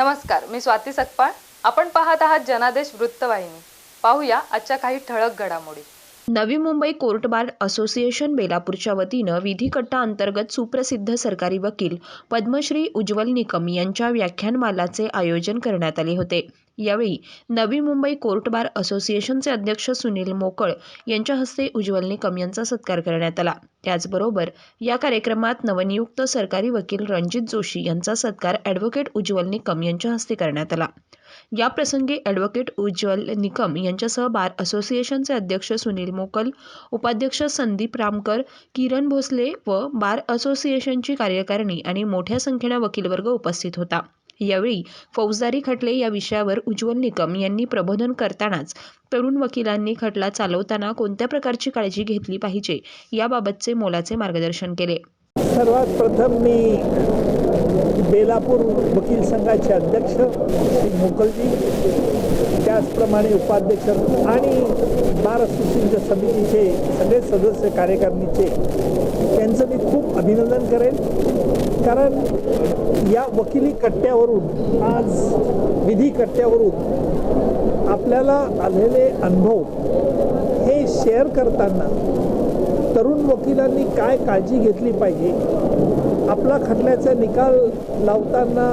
नमस्कार मी स्वाती सकपाळ. आपण पाहत आहात जनादेश वृत्तवाहिनी. पाहूया आजच्या काही ठळक घडामोडी. Navi Mumbai court bar association बेलापूरच्या वतीनं विधिकट्टा अंतर्गत सुप्रसिद्ध सरकारी वकील पद्मश्री उज्ज्वल निकम यांच्या व्याख्यानमालाचे आयोजन करण्यात आले होते. यावेळी नवी मुंबई कोर्ट बार असोसिएशनचे अध्यक्ष सुनील मोकळ यांच्या हस्ते उज्ज्वल निकम यांचा सत्कार करण्यात आला. त्याचबरोबर या कार्यक्रमात नवनियुक्त सरकारी वकील रणजित जोशी यांचा सत्कार ॲडव्होकेट उज्ज्वल निकम यांच्या हस्ते करण्यात आला. या प्रसंगी ॲडव्होकेट उज्ज्वल निकम यांच्यासह बार असोसिएशनचे अध्यक्ष सुनील मोकल उपाध्यक्ष संदीप रामकर किरण भोसले व बार असोसिएशनची कार्यकारिणी आणि मोठ्या संख्येने वकीलवर्ग उपस्थित होता. यावेळी फौजदारी खटले या विषयावर उज्ज्वल निकम यांनी प्रबोधन करतानाच तरुण वकिलांनी खटला चालवताना कोणत्या प्रकारची काळजी घेतली पाहिजे? याबाबतचे मोलाचे मार्गदर्शन केले. सर्वात प्रथम मी बेलापूर वकील संघाचे अध्यक्ष श्री मुखर्जी त्याचप्रमाणे उपाध्यक्ष आणि बार असोसिएशनच्या समितीचे सगळे सदस्य कार्यकारिणीचे त्यांचं मी खूप अभिनंदन करेन. कारण या वकिली कट्ट्यावरून आज विधी कट्ट्यावरून आपल्याला आलेले अनुभव हे शेअर करताना तरुण वकिलांनी काय काळजी घेतली पाहिजे आपला खटल्याचा निकाल लावताना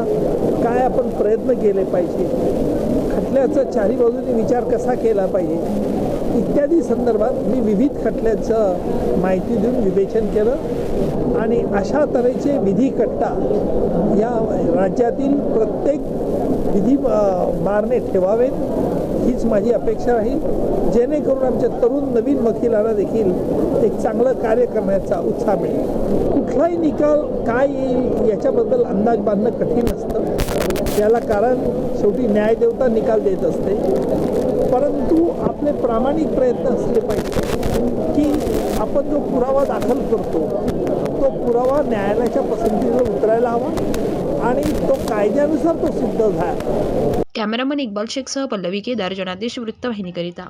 काय आपण प्रयत्न केले पाहिजे? खटल्याचा चारी बाजूने विचार कसा केला पाहिजे? इत्यादी संदर्भात मी विविध खटल्याचं माहिती देऊन विवेचन केलं. आणि अशा तऱ्हेचे विधी कट्टा या राज्यातील प्रत्येक विधी मारणे ठेवावेत. हीच माझी अपेक्षा राहील जेणेकरून आमच्या तरुण नवीन वकिलांना देखील एक चांगलं कार्य करण्याचा उत्साह मिळेल. कुठलाही निकाल काय येईल याच्याबद्दल अंदाज बांधणं कठीण असतं याला कारण शेवटी न्यायदेवता निकाल देत असते. परंतु आपले प्रामाणिक प्रयत्न असले पाहिजे की आपण जो पुरावा दाखल करतो तो पुरावा न्यायालयाच्या पसंतीवर उतरायला हवा आणि तो कायद्यानुसार तो सिद्ध झाला. कॅमेरामन इक्बाल शेखसह पल्लवी केदार जनादेश वृत्तवाहिनीकरिता